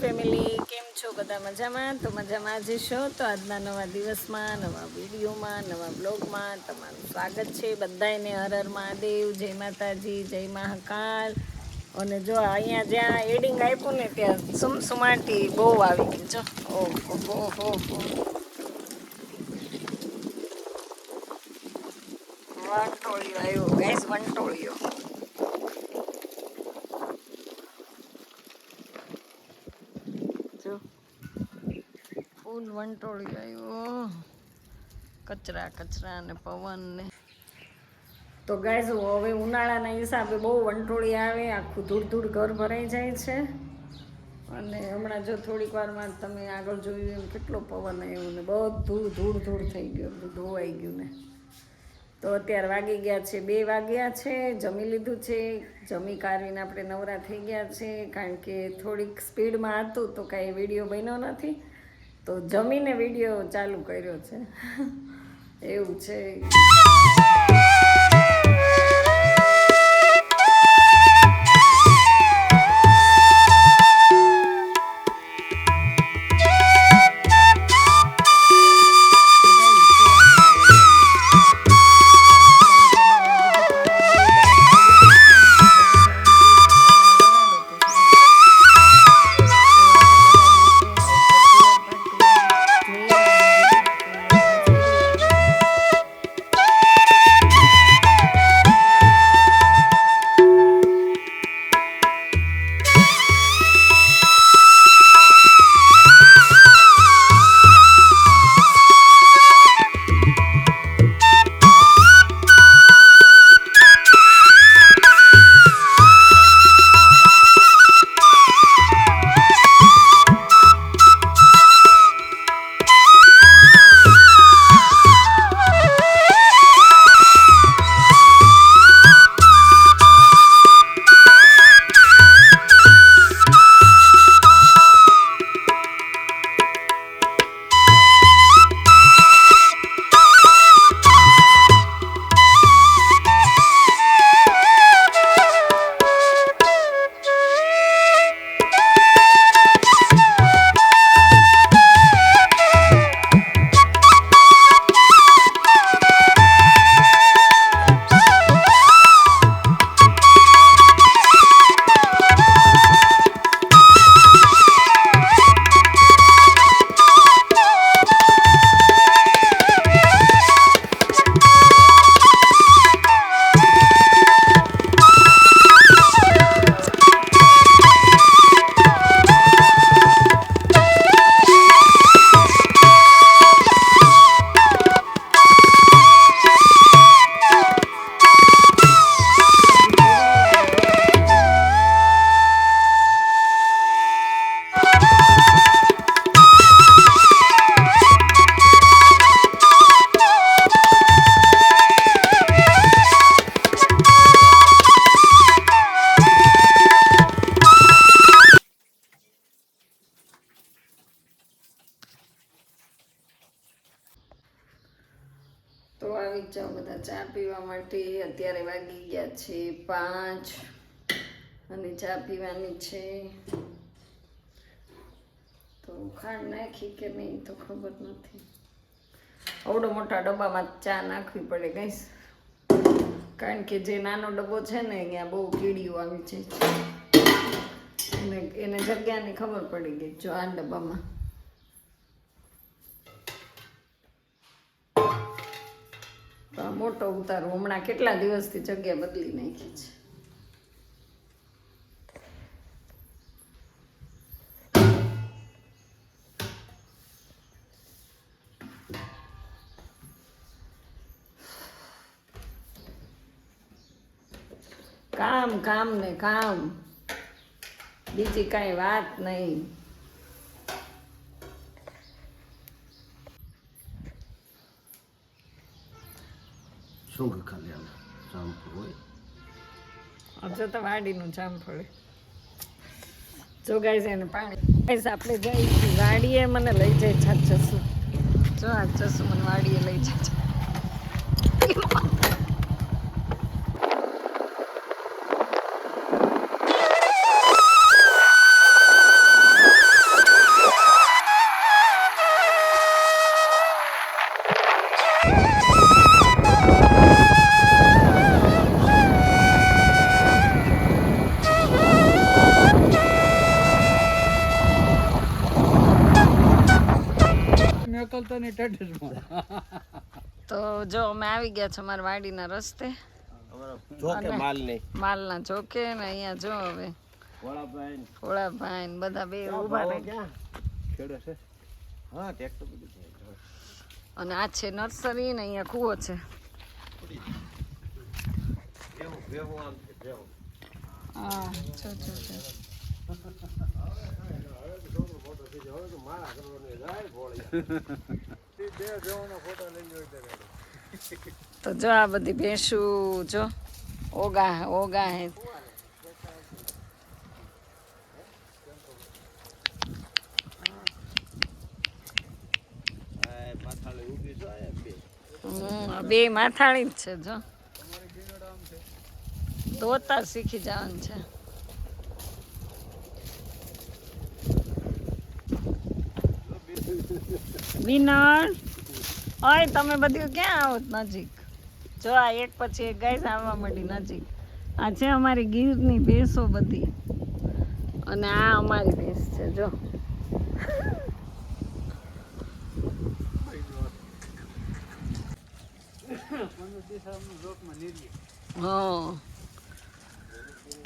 Family કેમ છો? બધા મજામાં? તો મજામાં જ છો? તો આજના નવા દિવસમાં, નવા વિડીયોમાં, નવા બ્લોગમાં તમારું સ્વાગત છે બધાને હર હર મહાદેવ, જય માતાજી, જય મહાકાલ. અને જો અહીંયા જ્યાં એડિંગ આપ્યું ને, ત્યાં સુમસુમાટી બહુ આવી ગઈ. જો, ઓહો, હો હો વંટોળિયો આવ્યો ગેસ વંટોળિયો. ફૂલ વંટોળી આવ્યો. કચરા કચરા ને પવન ને તો ગાઈઝ હવે ઉનાળાના હિસાબે બહુ વંટોળી આવે, આખું ધૂળ ધૂળ ઘર ભરાઈ જાય છે. અને હમણાં જો થોડીક વારમાં તમે આગળ જોયું એમ કેટલો પવન આવ્યો ને બધું ધૂળ ધૂળ થઈ ગયું, બધું ધોવાઈ ગયું ને. તો અત્યારે વાગી ગયા છે, બે વાગ્યા છે, જમી લીધું છે. જમી કાઢીને આપણે નવરા થઈ ગયા છે, કારણ કે થોડીક સ્પીડમાં હતું તો કાંઈ વીડિયો બન્યો નથી. તો જમીને વીડિયો ચાલુ કર્યો છે. એવું છે. તો આવી જાઓ બધા ચા પીવા માટે. અત્યારે વાગી ગયા છે પાંચ અને ચા પીવાની છે. તો ખાંડ નાખી કે નહીં તો ખબર નથી. અવડો મોટા ડબ્બામાં ચા નાખવી પડે કઈશ કારણ કે જે નાનો ડબ્બો છે ને અહીંયા બહુ કીડીઓ આવી છે. એને એને જગ્યાની ખબર પડી ગઈ જો આ ડબ્બામાં. તો આ મોટો ઉતારો હમણાં કેટલા દિવસથી જગ્યા બદલી નાખી છે. કામ કામ ને કામ. બીજી કાંઈ વાત નહીં. કે ખાલી આમ જામફળ હોય. હજુ તો વાડીનું જામફળ જો છે એને પાણી. ગાઈસ, આપણે જઈ વાડીએ, મને લઈ જાય છે જસુ. જો આ જસુ મને વાડીએ લઈ જાય છે. આવી ગયા છે અમારા વાડીના રસ્તે. માલના. ચોકે ને અહીંયા જો હવે. ભાઈ ભોળાભાઈ ને બધા બે ઊભા રહી હા અને આ છે નર્સરી ને અહીંયા કૂવો છે. ભેહું ભેહું આમ છે ભેહું હા જો જો જો. તો જો આ બધી ભેંસું, જો. ઓગા ઓગા હે. બે માથાળી જ છે, જો. દોતા શીખી જવાનું છે. વિનર ઓય, તમે બધું ક્યાં આવો નજીક? જો આ એક પછી એક ગાય આવવા માંડી નજીક. આ છે અમારી ગીરની ભેંસો બધી. અને આ અમારી ભેંસ છે, જો.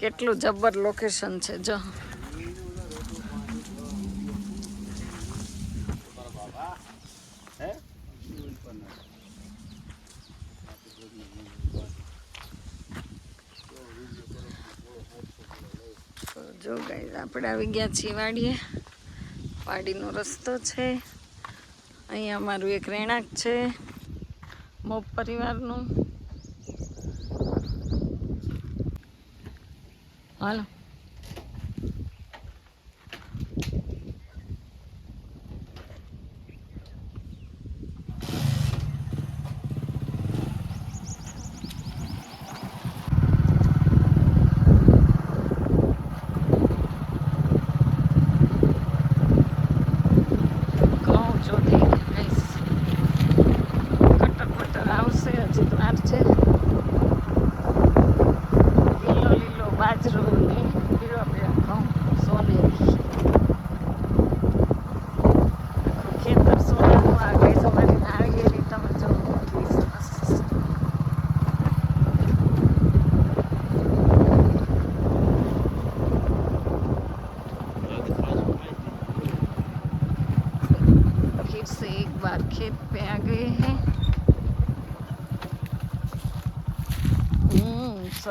કેટલું જબર લોકેશન છે, જો હે તો જો ગાઈઝ આપણે આવી ગયા છીએ વાડીએ. વાડીનો રસ્તો છે. અહીંયા અમારું એક રહેણાંક છે. મોપ પરિવારનું. હાલો.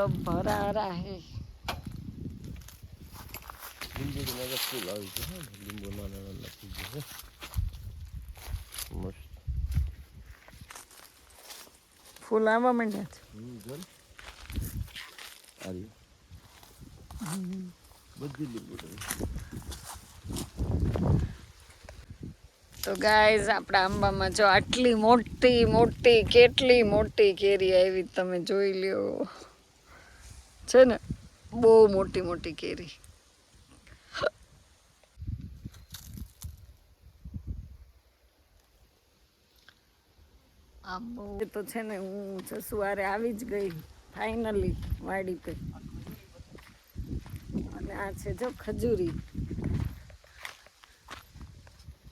सब भरा रहा है લીંબુની નજર ફૂલ આવી છે હો. લીંબુ નાના નાના ફૂલ છે મસ્ત ફૂલ આવવા માંડ્યા છે હમ, જો ને. આ રહ્યું. બધી લીંબુ છે. તો ગાઈઝ આપણા આંબામાં જો આટલી મોટી મોટી કેટલી મોટી કેરી આવી તમે જોઈ લ્યો છે ને બહુ મોટી મોટી કેરી. આંબો તો છે ને હું સસુવારે આવી જ ગઈ ફાઇનલી વાડી પે. અને આ છે જો ખજૂરી.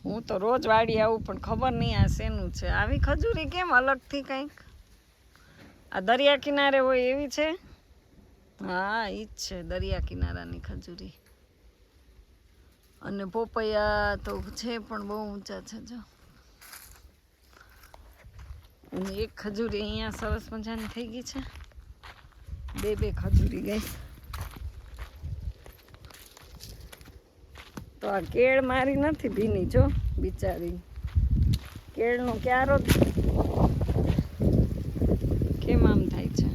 હું તો રોજ વાડી આવું પણ ખબર નહીં આ શેનું છે. આવી ખજૂરી કેમ અલગથી કંઈક? આ દરિયા કિનારે હોય એવી છે? હા એ જ છે, દરિયા કિનારાની ખજૂરી. અને પોપૈયા તો છે પણ બહુ ઊંચા છે, જો. અને એક ખજૂરી અહીંયા સરસ મજાની થઈ ગઈ છે. બે બે ખજૂરી ગઈ. તો આ કેળ મારી નથી ભીની, જો, બિચારી. કેળનો ક્યારો જ કેમ આમ થાય છે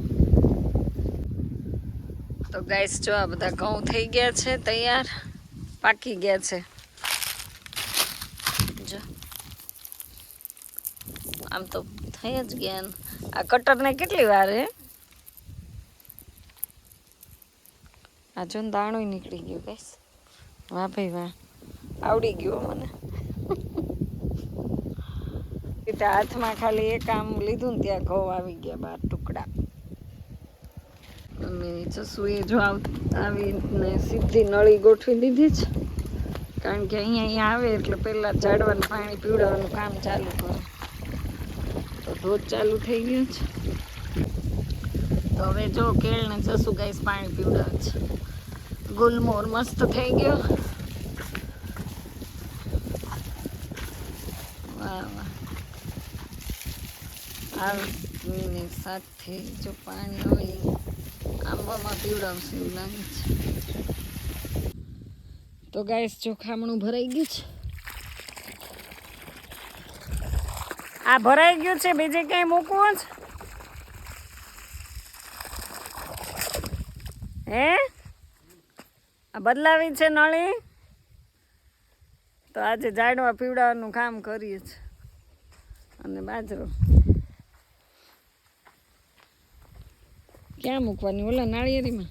તો ગાઈસ જો આ બધા ઘઉં થઈ ગયા છે, તૈયાર. પાકી ગયા છે. જો. આમ તો થઈ જ ગયા આ કટરને કેટલી વાર હે? આ જો દાણું નીકળી ગયું ગાઈસ વાહ ભાઈ વાહ. આવડી ગયો મને. હાથમાં ખાલી એક આમ લીધું ને ત્યાં ઘઉં આવી ગયા બાર ટુકડા. અને જસુએ જો આવ- આવીને સીધી નળી ગોઠવી દીધી છે કારણ કે અહીંયા અહીંયા આવે એટલે પહેલાં ઝાડવાનું પાણી પીવડાવવાનું કામ ચાલુ કરે. તો ધોધ ચાલુ થઈ ગયું છે. તો હવે જો કેળને જસુ ગાઈસ પાણી પીવડાવે છે. ગુલમોર મસ્ત થઈ ગયો. વાહ વાહ. આની સાથે જો પાણી હોય. આંબામાં પીવડાવશે લાગે છે. તો ગાઈસ ચોખામણું ભરાઈ ગયું છે. આ ભરાઈ ગયું છે, બીજે ક્યાંય મૂકવું જ? હે? આ બદલાવી છે નળી? તો આજે ઝાડવા પીવડાવવાનું કામ કરીએ છીએ. અને બાજરો. ક્યાં મૂકવાની? ઓલા નાળિયેરીમાં.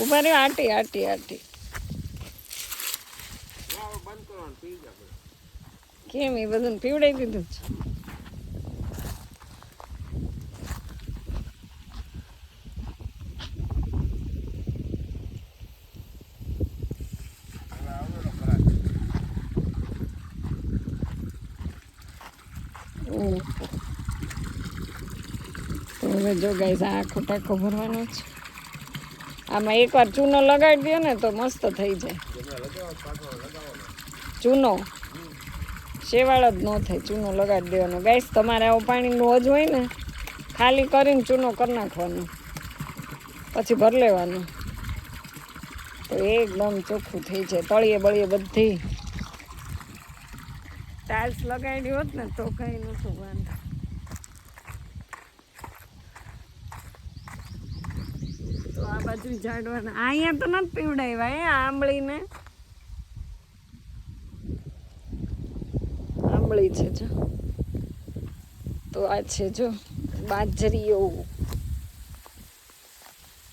ઊભા રહ્યો આટી આટી આટી. કેમ એ બધું પીવડાવી દીધું છે ઓહો. તો હવે જો ગાઈસ આ આખો ટાંકો ભરવાનો છે. આમાં એકવાર ચૂનો લગાડી દો ને તો મસ્ત થઈ જાય. ચૂનો? શેવાળ જ ન થાય, ચૂનો લગાડી દેવાનો. ગાઈસ તમારે આવું પાણીનું હોજ હોય ને, ખાલી કરીને ચૂનો કરી નાખવાનો. પછી ભર લેવાનું. તો એકદમ ચોખ્ખું થઈ જાય. તળીએ બળીએ બધી ટાઇલ્સ લગાડી હોત ને તો કઈ નતું વાંધો. તો આ બાજુ ઝાડવાના અહીંયા તો નથી પીવડાવ્યા, એ આંબળીને. આંબળી છે જો. તો આ છે જો બાજરી એવું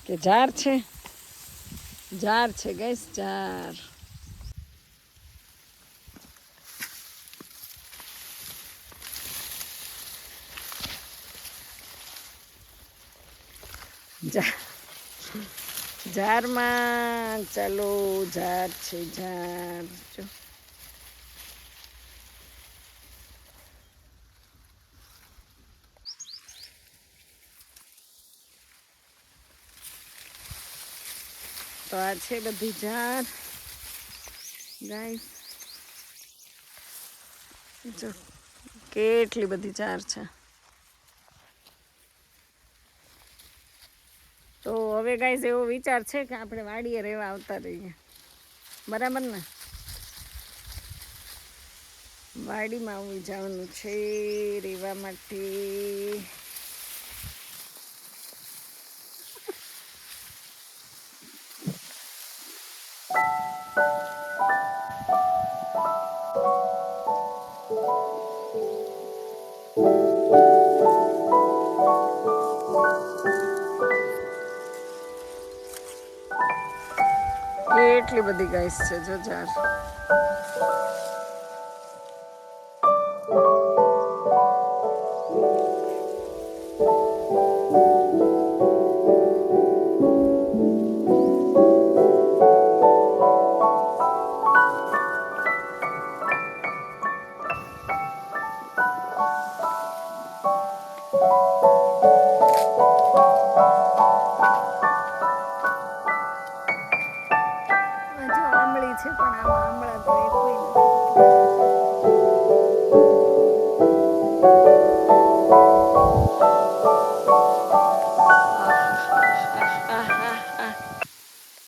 કે ઝાડ છે? ઝાડ છે ગેસ ઝાર ઝારમાં ચાલો, ઝાર છે ઝાડ જો. તો આ છે બધી ઝાડ ગાય કેટલી બધી ઝાર છે તો હવે ગાઈઝ એવો વિચાર છે કે આપણે વાડીએ રહેવા આવતા રહીએ. બરાબર ને? વાડીમાં આવી જવાનું છે, રહેવા માટે. કેટલી બધી ગાઈસ છે જો ચાર